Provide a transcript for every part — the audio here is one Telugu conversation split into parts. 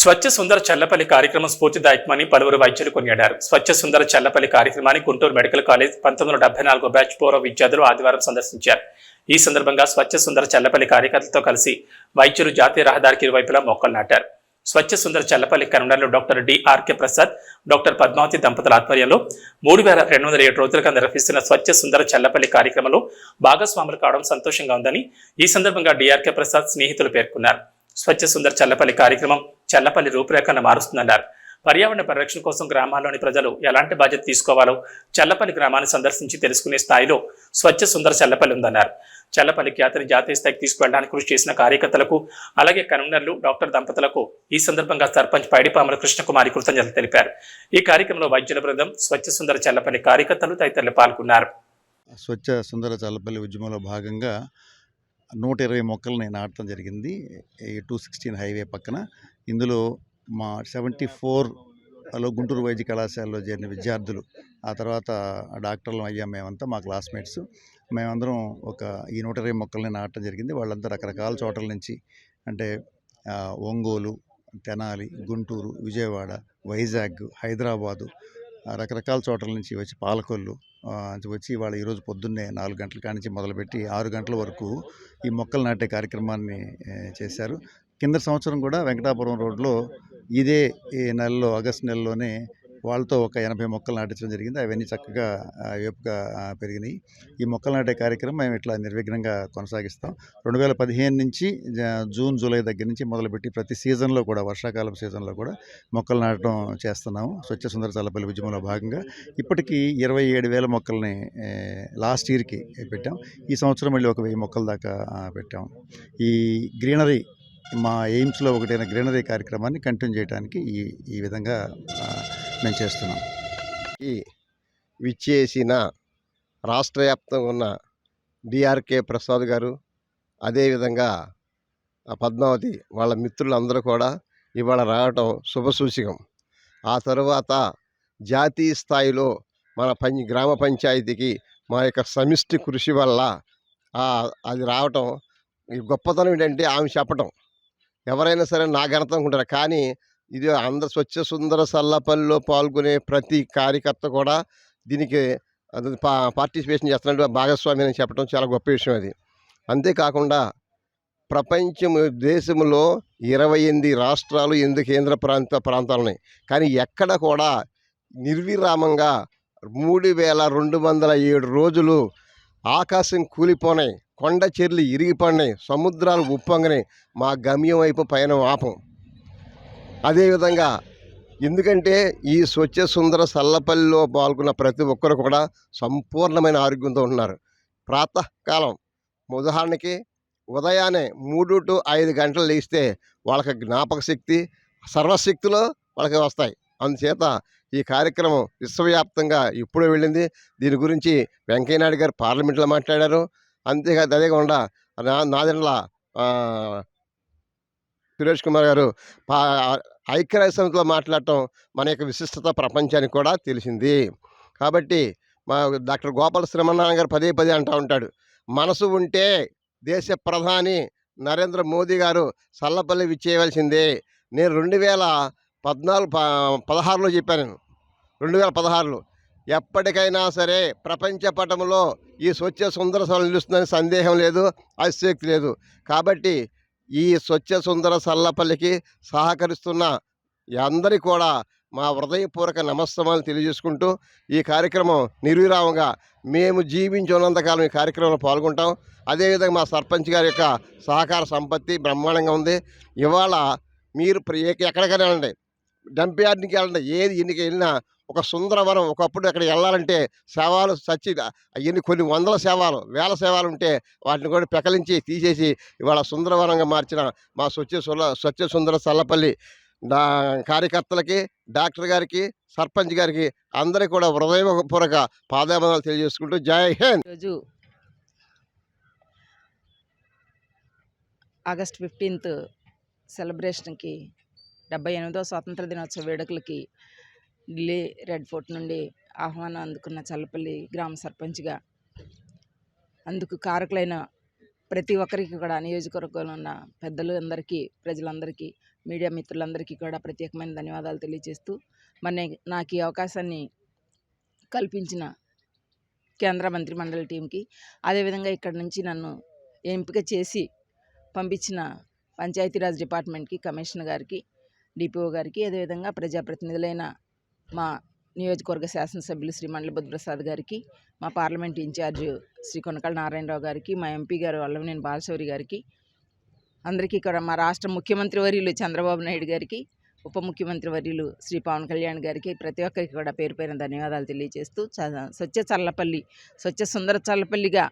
స్వచ్ఛ సుందర చల్లపల్లి కార్యక్రమం స్ఫూర్తిదాయకమని పలువురు వైద్యులు కొనియాడారు. స్వచ్ఛ సుందర చల్లపల్లి కార్యక్రమాన్ని గుంటూరు మెడికల్ కాలేజ్ పంతొమ్మిది వందల డెబ్బై బ్యాచ్ పూర్వ విద్యార్థులు ఆదివారం సందర్శించారు. ఈ సందర్భంగా స్వచ్ఛ సుందర చల్లపల్లి కార్యకర్తలతో కలిసి వైద్యులు జాతీయ రహదారికి ఇరువైపులా మొక్కలు నాటారు. స్వచ్ఛ సుందర చల్లపల్లి కన్నడలో doctor D R K Prasad doctor Padmavathi దంపతుల ఆధ్వర్యంలో మూడు వేల రెండు వందల ఏడు రోజులుగా నిర్వహిస్తున్న స్వచ్ఛ సుందర చల్లపల్లి కార్యక్రమంలో భాగస్వాములు కావడం సంతోషంగా ఉందని ఈ సందర్భంగా డిఆర్కే ప్రసాద్ స్నేహితులు పేర్కొన్నారు. స్వచ్ఛ సుందర చల్లపల్లి కార్యక్రమం చల్లపల్లి రూపురేఖను మారుస్తుందన్నారు. పర్యావరణ పరిరక్షణ కోసం గ్రామాల్లోని ప్రజలు ఎలాంటి బాధ్యత తీసుకోవాలో చల్లపల్లి గ్రామాన్ని సందర్శించి తెలుసుకునే స్థాయిలో స్వచ్ఛ సుందర చల్లపల్లి ఉందన్నారు. చల్లపల్లి ఖ్యాతిని జాతీయ స్థాయికి తీసుకువెళ్ళడానికి కృషి చేసిన కార్యకర్తలకు అలాగే కన్వీనర్లు డాక్టర్ దంపతులకు ఈ సందర్భంగా సర్పంచ్ పైడిపాముల కృష్ణకుమారి కృతజ్ఞతలు తెలిపారు. ఈ కార్యక్రమంలో వైద్యుల బృందం స్వచ్ఛ సుందర చల్లపల్లి కార్యకర్తలు తదితరులు పాల్గొన్నారు. స్వచ్ఛ సుందర చల్లపల్లి ఉద్యమంలో భాగంగా నూట ఇరవై మొక్కల్ని నాటడం జరిగింది. ఈ టూ సిక్స్టీన్ హైవే పక్కన. ఇందులో మా సెవెంటీ ఫోర్లో గుంటూరు వైద్య కళాశాలలో చేరిన విద్యార్థులు ఆ తర్వాత డాక్టర్లు అయ్యాం మేమంతా మా క్లాస్మేట్స్. మేమందరం ఒక ఈ నూట ఇరవై మొక్కల్ని నాటడం జరిగింది. వాళ్ళంతా రకరకాల చోట్ల నుంచి అంటే ఒంగోలు తెనాలి గుంటూరు విజయవాడ వైజాగ్ హైదరాబాదు రకరకాల చోట్ల నుంచి వచ్చి పాలకొల్లు వచ్చి వాళ్ళ ఈరోజు పొద్దున్నే నాలుగు గంటల కానించి నుంచి మొదలుపెట్టి ఆరు గంటల వరకు ఈ మొక్కలు నాటే కార్యక్రమాన్ని చేశారు. కింద సంవత్సరం కూడా వెంకటాపురం రోడ్లో ఇదే ఈ నెలలో ఆగస్టు నెలలోనే వాళ్ళతో ఒక ఎనభై మొక్కలు నాటించడం జరిగింది. అవన్నీ చక్కగా వేపుగా ఏపుగా పెరిగినాయి. ఈ మొక్కలు నాటే కార్యక్రమం మేము ఇట్లా నిర్విఘ్నంగా కొనసాగిస్తాం. రెండు వేల పదిహేను నుంచి జూన్ జూలై దగ్గర నుంచి మొదలుపెట్టి ప్రతి సీజన్లో కూడా వర్షాకాలం సీజన్లో కూడా మొక్కలు నాటడం చేస్తున్నాము. స్వచ్ఛ సుందర చల్లపల్లి ఉద్యమంలో భాగంగా. ఇప్పటికీ ఇరవై ఏడు వేల మొక్కల్ని లాస్ట్ ఇయర్కి పెట్టాం. ఈ సంవత్సరం మళ్ళీ ఒక వెయ్యి మొక్కల దాకా పెట్టాం. ఈ గ్రీనరీ మా ఎయిమ్స్లో ఒకటైన గ్రీనరీ కార్యక్రమాన్ని కంటిన్యూ చేయడానికి ఈ ఈ విధంగా మేము చేస్తున్నాం. ఈ విచ్చేసిన రాష్ట్ర వ్యాప్తంగా ఉన్న డిఆర్కే ప్రసాద్ గారు అదేవిధంగా ఆ పద్మావతి వాళ్ళ మిత్రులందరూ కూడా ఇవాళ రావటం శుభసూచకం ఆ తరువాత జాతీయ స్థాయిలో మన పంచ గ్రామ పంచాయతీకి మా యొక్క సమిష్టి కృషి వల్ల అది రావటం గొప్పతనం ఏంటంటే ఆమె చెప్పటం. ఎవరైనా సరే నా ఘనత అనుకుంటారు. కానీ ఇది ఆంధ్ర స్వచ్ఛ సుందర సల్లపల్లిలో పాల్గొనే ప్రతి కార్యకర్త కూడా దీనికి అది పా పార్టిసిపేషన్ చేస్తున్నట్టు భాగస్వామి అని చెప్పడం చాలా గొప్ప విషయం అది. అంతేకాకుండా ప్రపంచం దేశంలో ఇరవై ఎనిమిది రాష్ట్రాలు ఎనిమిది కేంద్ర ప్రాంత ప్రాంతాలు ఉన్నాయి కానీ ఎక్కడ కూడా నిర్విరామంగా మూడు వేల రెండు వందల ఏడు రోజులు ఆకాశం కూలిపోనాయి కొండ చెర్లు ఇరిగిపడినాయి సముద్రాలు ఉప్పొంగనాయి. మా గమ్యం వైపు పయనం ఆపం అదేవిధంగా ఎందుకంటే ఈ స్వచ్ఛ సుందర సల్లపల్లిలో పాల్గొన్న ప్రతి ఒక్కరు కూడా సంపూర్ణమైన ఆరోగ్యంతో ఉన్నారు ప్రాతకాలం ఉదాహరణకి ఉదయాన్నే మూడు టు ఐదు గంటలు లేస్తే వాళ్ళకి జ్ఞాపక శక్తి సర్వశక్తులు వాళ్ళకి వస్తాయి. అందుచేత ఈ కార్యక్రమం విశ్వవ్యాప్తంగా ఇప్పుడు వెళ్ళింది. దీని గురించి వెంకయ్యనాయుడు గారు పార్లమెంట్లో మాట్లాడారు. అంతేకాదు అదేకాకుండా నా నాదెండ్ల సురేష్ కుమార్ గారు ఐక్యరాజ్య సమితిలో మాట్లాడటం మన యొక్క విశిష్టత ప్రపంచానికి కూడా తెలిసింది. కాబట్టి మా డాక్టర్ గోపాల శ్రీమన్నారాయణ గారు పదే పదే అంటూ ఉంటాడు మనసు ఉంటే దేశ ప్రధాని నరేంద్ర మోదీ గారు సల్లపల్లి విచ్చేయవలసిందే. నేను రెండు వేల పద్నాలుగు పదహారులో చెప్పాను రెండు వేల పదహారులో. ఎప్పటికైనా సరే ప్రపంచ పటంలో ఈ స్వచ్ఛ సుందర సభ నిలుస్తుందని సందేహం లేదు అశక్తి లేదు. కాబట్టి ఈ స్వచ్ఛ సుందర సల్లపల్లికి సహకరిస్తున్న అందరికీ కూడా మా హృదయపూర్వక నమస్తమాలు తెలియజేసుకుంటూ ఈ కార్యక్రమం నిర్విరామంగా మేము జీవించి ఉన్నంతకాలం ఈ కార్యక్రమంలో పాల్గొంటాం. అదేవిధంగా మా సర్పంచ్ గారి యొక్క సహకార సంపత్తి బ్రహ్మాండంగా ఉంది. ఇవాళ మీరు ఎక్కడికైనా వెళ్ళండి. డంప్ యార్డ్కి వెళ్ళండి. ఏది ఎన్నిక వెళ్ళినా ఒక సుందరవనం ఒకప్పుడు అక్కడ వెళ్ళాలంటే శవాలు చచ్చి ఎన్ని కొన్ని వందల శవాలు వేల శవాలు ఉంటే వాటిని కూడా పెకలించి తీసేసి ఇవాళ సుందరవనంగా మార్చిన మా స్వచ్ఛ సుల స్వచ్ఛ సుందర సల్లపల్లి డా కార్యకర్తలకి డాక్టర్ గారికి సర్పంచ్ గారికి అందరికీ కూడా హృదయపూర్వక పాదాబంధాలు తెలియజేసుకుంటూ జై హింద్. ఆగస్ట్ ఫిఫ్టీన్త్ సెలబ్రేషన్కి డెబ్బై ఎనిమిదో స్వాతంత్ర దినోత్సవ వేడుకలకి ఢిల్లీ రెడ్ ఫోర్ట్ నుండి ఆహ్వానం అందుకున్న చల్లపల్లి గ్రామ సర్పంచ్గా అందుకు కారకులైన ప్రతి ఒక్కరికి కూడా నియోజకవర్గంలో ఉన్న పెద్దలు అందరికీ ప్రజలందరికీ మీడియా మిత్రులందరికీ కూడా ప్రత్యేకమైన ధన్యవాదాలు తెలియజేస్తూ మరి నాకు ఈ అవకాశాన్ని కల్పించిన కేంద్ర మంత్రి మండలి టీంకి అదేవిధంగా ఇక్కడ నుంచి నన్ను ఎంపిక చేసి పంపించిన పంచాయతీరాజ్ డిపార్ట్మెంట్కి కమిషనర్ గారికి డిపిఓ గారికి అదేవిధంగా ప్రజాప్రతినిధులైన మా నియోజకవర్గ శాసనసభ్యులు శ్రీ మండలి బుద్ధప్రసాద్ గారికి మా పార్లమెంట్ ఇన్ఛార్జ్ శ్రీ కొనకళ్ళ నారాయణరావు గారికి మా ఎంపీ గారు అల్లవనేని బాలశౌరి గారికి అందరికీ ఇక్కడ మా రాష్ట్ర ముఖ్యమంత్రి వర్యులు చంద్రబాబు నాయుడు గారికి ఉప ముఖ్యమంత్రి వర్యులు శ్రీ పవన్ కళ్యాణ్ గారికి ప్రతి ఒక్కరికి కూడా పేరు పేరున ధన్యవాదాలు తెలియజేస్తూ చ- స్వచ్ఛ చల్లపల్లి స్వచ్ఛ సుందర చల్లపల్లిగా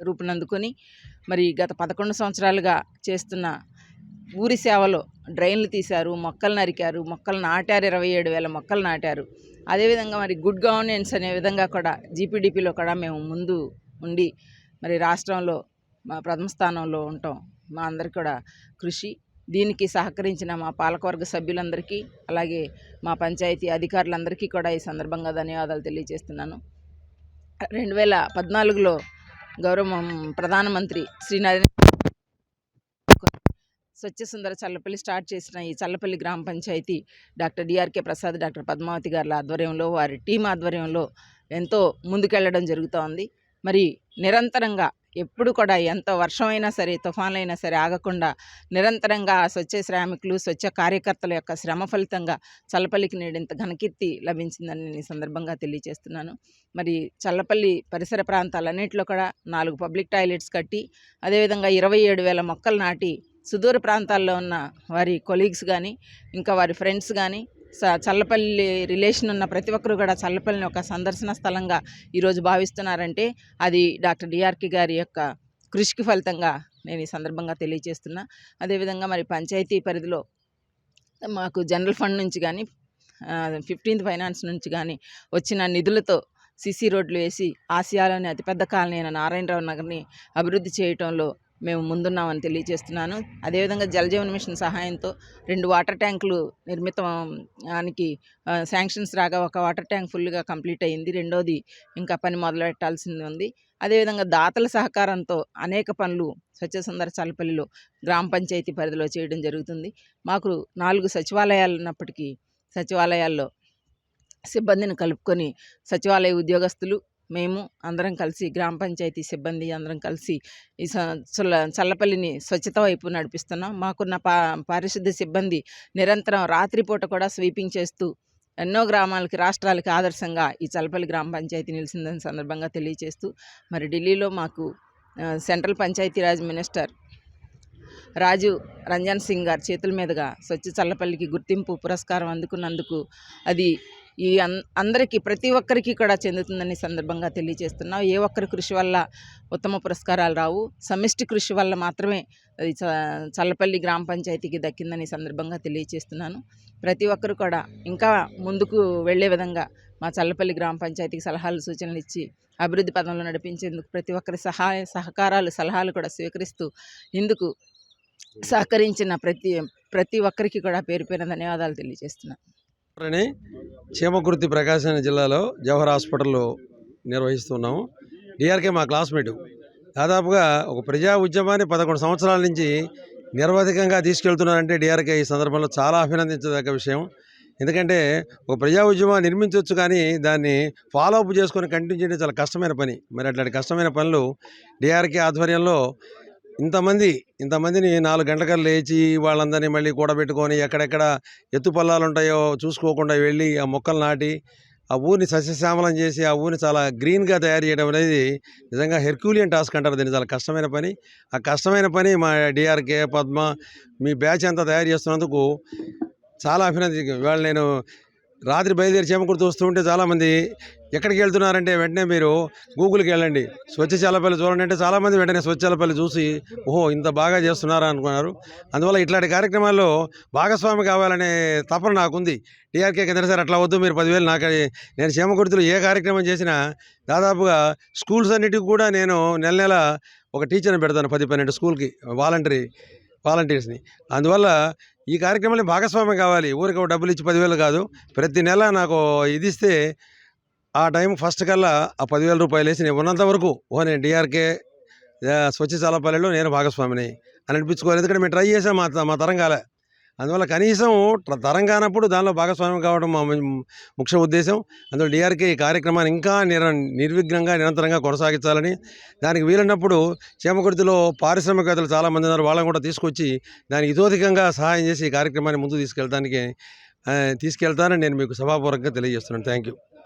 రూపునందుకొని మరి గత పదకొండు సంవత్సరాలుగా చేస్తున్న ఊరి సేవలో డ్రైన్లు తీశారు మొక్కలు నరికారు మొక్కలు నాటారు ఇరవై ఏడు వేల మొక్కలు నాటారు. అదేవిధంగా మరి గుడ్ గవర్నెన్స్ అనే విధంగా కూడా జీపీడీపీలో కూడా మేము ముందు ఉండి మరి రాష్ట్రంలో మా ప్రథమ స్థానంలో ఉంటాం. మా అందరికి కూడా కృషి. దీనికి సహకరించిన మా పాలకవర్గ సభ్యులందరికీ అలాగే మా పంచాయతీ అధికారులందరికీ కూడా ఈ సందర్భంగా ధన్యవాదాలు తెలియజేస్తున్నాను. రెండు వేల పద్నాలుగులో గౌరవ ప్రధానమంత్రి శ్రీ నరేంద్ర స్వచ్ఛ సుందర చల్లపల్లి స్టార్ట్ చేసిన ఈ చల్లపల్లి గ్రామ panchayati doctor DRK Prasad doctor Padmavathi గారి ఆధ్వర్యంలో వారి టీం ఆధ్వర్యంలో ఎంతో ముందుకెళ్ళడం జరుగుతోంది. మరి నిరంతరంగా ఎప్పుడు కూడా ఎంత వర్షమైనా సరే తుఫాన్లైనా సరే ఆగకుండా నిరంతరంగా ఆ స్వచ్ఛ శ్రామికులు స్వచ్ఛ కార్యకర్తల యొక్క శ్రమ ఫలితంగా చల్లపల్లికి నేడింత ఘనకీర్తి లభించిందని నేను ఈ సందర్భంగా తెలియజేస్తున్నాను. మరి చల్లపల్లి పరిసర ప్రాంతాలన్నింటిలో కూడా నాలుగు పబ్లిక్ టాయిలెట్స్ కట్టి అదేవిధంగా ఇరవై ఏడు వేల మొక్కలు నాటి సుదూర ప్రాంతాల్లో ఉన్న వారి కొలీగ్స్ కానీ ఇంకా వారి ఫ్రెండ్స్ కానీ స- చల్లపల్లి రిలేషన్ ఉన్న ప్రతి ఒక్కరు కూడా చల్లపల్లిని ఒక సందర్శన స్థలంగా ఈరోజు భావిస్తున్నారంటే అది డాక్టర్ డిఆర్కే గారి యొక్క కృషికి ఫలితంగా నేను ఈ సందర్భంగా తెలియజేస్తున్నా. అదేవిధంగా మరి పంచాయతీ పరిధిలో మాకు జనరల్ ఫండ్ నుంచి కానీ ఫిఫ్టీన్త్ ఫైనాన్స్ నుంచి కానీ వచ్చిన నిధులతో సిసి రోడ్లు వేసి ఆసియాలోని అతిపెద్ద కాలనీ అయిన నారాయణరావు నగర్ని అభివృద్ధి చేయటంలో మేము ముందున్నామని తెలియజేస్తున్నాను. అదేవిధంగా జలజీవన్ మిషన్ సహాయంతో రెండు వాటర్ ట్యాంకులు నిర్మితానికి శాంక్షన్స్ రాగా ఒక వాటర్ ట్యాంక్ ఫుల్గా కంప్లీట్ అయ్యింది రెండోది ఇంకా పని మొదలు పెట్టాల్సింది ఉంది. అదేవిధంగా దాతల సహకారంతో అనేక పనులు స్వచ్ఛ సుందర చల్లపల్లిలో గ్రామ పంచాయతీ పరిధిలో చేయడం జరుగుతుంది. మాకు నాలుగు సచివాలయాలు ఉన్నప్పటికీ సచివాలయాల్లో సిబ్బందిని కలుపుకొని సచివాలయ ఉద్యోగస్తులు మేము అందరం కలిసి గ్రామ పంచాయతీ సిబ్బంది అందరం కలిసి ఈ స- చల్ల చల్లపల్లిని స్వచ్ఛత వైపు నడిపిస్తున్నాం. మాకున్న పా పారిశుద్ధ సిబ్బంది నిరంతరం రాత్రిపూట కూడా స్వీపింగ్ చేస్తూ ఎన్నో గ్రామాలకి రాష్ట్రాలకి ఆదర్శంగా ఈ చల్లపల్లి గ్రామ పంచాయతీ నిలిచిందని సందర్భంగా తెలియజేస్తూ మరి ఢిల్లీలో మాకు సెంట్రల్ పంచాయతీరాజ్ మినిస్టర్ రాజు రంజన్ సింగ్ గారి చేతుల మీదుగా స్వచ్ఛ చల్లపల్లికి గుర్తింపు పురస్కారం అందుకున్నందుకు అది ఈ అందరికీ ప్రతి ఒక్కరికి కూడా చెందుతుందని సందర్భంగా తెలియజేస్తున్నాం. ఏ ఒక్కరి కృషి వల్ల ఉత్తమ పురస్కారాలు రావు. సమిష్టి కృషి వల్ల మాత్రమే అది చ చల్లపల్లి గ్రామ పంచాయతీకి దక్కిందని సందర్భంగా తెలియజేస్తున్నాను. ప్రతి ఒక్కరు కూడా ఇంకా ముందుకు వెళ్ళే విధంగా మా చల్లపల్లి గ్రామ పంచాయతీకి సలహాలు సూచనలు ఇచ్చి అభివృద్ధి పదంలో నడిపించేందుకు ప్రతి ఒక్కరి సహాయ సహకారాలు సలహాలు కూడా స్వీకరిస్తూ ఇందుకు సహకరించిన ప్రతి ప్రతి ఒక్కరికి కూడా పేరు పేరు ధన్యవాదాలు తెలియజేస్తున్నాను అని చీమకుర్తి ప్రకాశం జిల్లాలో జవహర్ హాస్పిటల్లో నిర్వహిస్తున్నాము. డిఆర్కే మా క్లాస్మేట్. దాదాపుగా ఒక ప్రజా ఉద్యమాన్ని పదకొండు సంవత్సరాల నుంచి నిర్వధికంగా తీసుకెళ్తున్నారంటే డిఆర్కే ఈ సందర్భంలో చాలా అభినందించదగ్గ విషయం. ఎందుకంటే ఒక ప్రజా ఉద్యమాన్ని నిర్మించవచ్చు కానీ దాన్ని ఫాలో అప్ చేసుకొని కంటిన్యూ చేయడం చాలా కష్టమైన పని. మరి అట్లాంటి కష్టమైన పనులు డిఆర్కే ఆధ్వర్యంలో ఇంతమంది ఇంతమందిని నాలుగు గంటలకల్లా లేచి వాళ్ళందరినీ మళ్ళీ కూడబెట్టుకొని ఎక్కడెక్కడ ఎత్తుపల్లాలు ఉంటాయో చూసుకోకుండా వెళ్ళి ఆ మొక్కలు నాటి ఆ ఊరిని సస్యశ్యామలం చేసి ఆ ఊరిని చాలా గ్రీన్గా తయారు చేయడం అనేది నిజంగా హెర్క్యూలియన్ టాస్క్ అంటారు. దీన్ని చాలా కష్టమైన పని. ఆ కష్టమైన పని మా డిఆర్కే పద్మ మీ బ్యాచ్ అంతా తయారు చేస్తున్నందుకు చాలా అభినంది ఇవాళ నేను రాత్రి బయలుదేరి చేమకుర్తి వస్తూ ఉంటే చాలామంది ఎక్కడికి వెళ్తున్నారంటే వెంటనే మీరు గూగుల్కి వెళ్ళండి. స్వచ్ఛచాలపల్లి చూడండి అంటే చాలామంది వెంటనే స్వచ్ఛచాలపల్లి చూసి ఓహో ఇంత బాగా చేస్తున్నారా అనుకున్నారు. అందువల్ల ఇట్లాంటి కార్యక్రమాల్లో భాగస్వామి కావాలనే తపన నాకుంది. టీఆర్కే కింద సార్ అట్లా వద్దు మీరు పదివేలు నాకు నేను చేమకుర్తిలో ఏ కార్యక్రమం చేసినా దాదాపుగా స్కూల్స్ అన్నిటికి కూడా నేను నెల నెల ఒక టీచర్ని పెడతాను పది పన్నెండు స్కూల్కి వాలంటరీ. వాలంటీర్స్ని అందువల్ల ఈ కార్యక్రమంలో భాగస్వామ్యం కావాలి. ఊరికి డబ్బులు ఇచ్చి పదివేలు కాదు. ప్రతి నెల నాకు ఇది ఇస్తే ఆ టైం ఫస్ట్ కల్లా ఆ పదివేల రూపాయలు వేసి నేను ఉన్నంత వరకు ఓ నేను డిఆర్కే స్వచ్ఛ చాలపల్లిలో నేను భాగస్వామిని. అని అనిపించుకోవాలి ఎందుకంటే మేము ట్రై చేసాం మా మా తరం కాలే అందువల్ల కనీసం తరం కానప్పుడు దానిలో భాగస్వామ్యం కావడం మా ముఖ్య ఉద్దేశం. అందులో డిఆర్కే ఈ కార్యక్రమాన్ని ఇంకా నిర నిర్విఘ్నంగా నిరంతరంగా కొనసాగించాలని దానికి వీలైనప్పుడు చేమకుర్తిలో పారిశ్రామికవేత్తలు చాలామంది ఉన్నారు. వాళ్ళని కూడా తీసుకొచ్చి దానికి ఇతోధికంగా సహాయం చేసి ఈ కార్యక్రమాన్ని ముందుకు తీసుకెళ్ళడానికి తీసుకెళ్తానని నేను మీకు సభాపూర్వకంగా తెలియజేస్తున్నాను. Thank you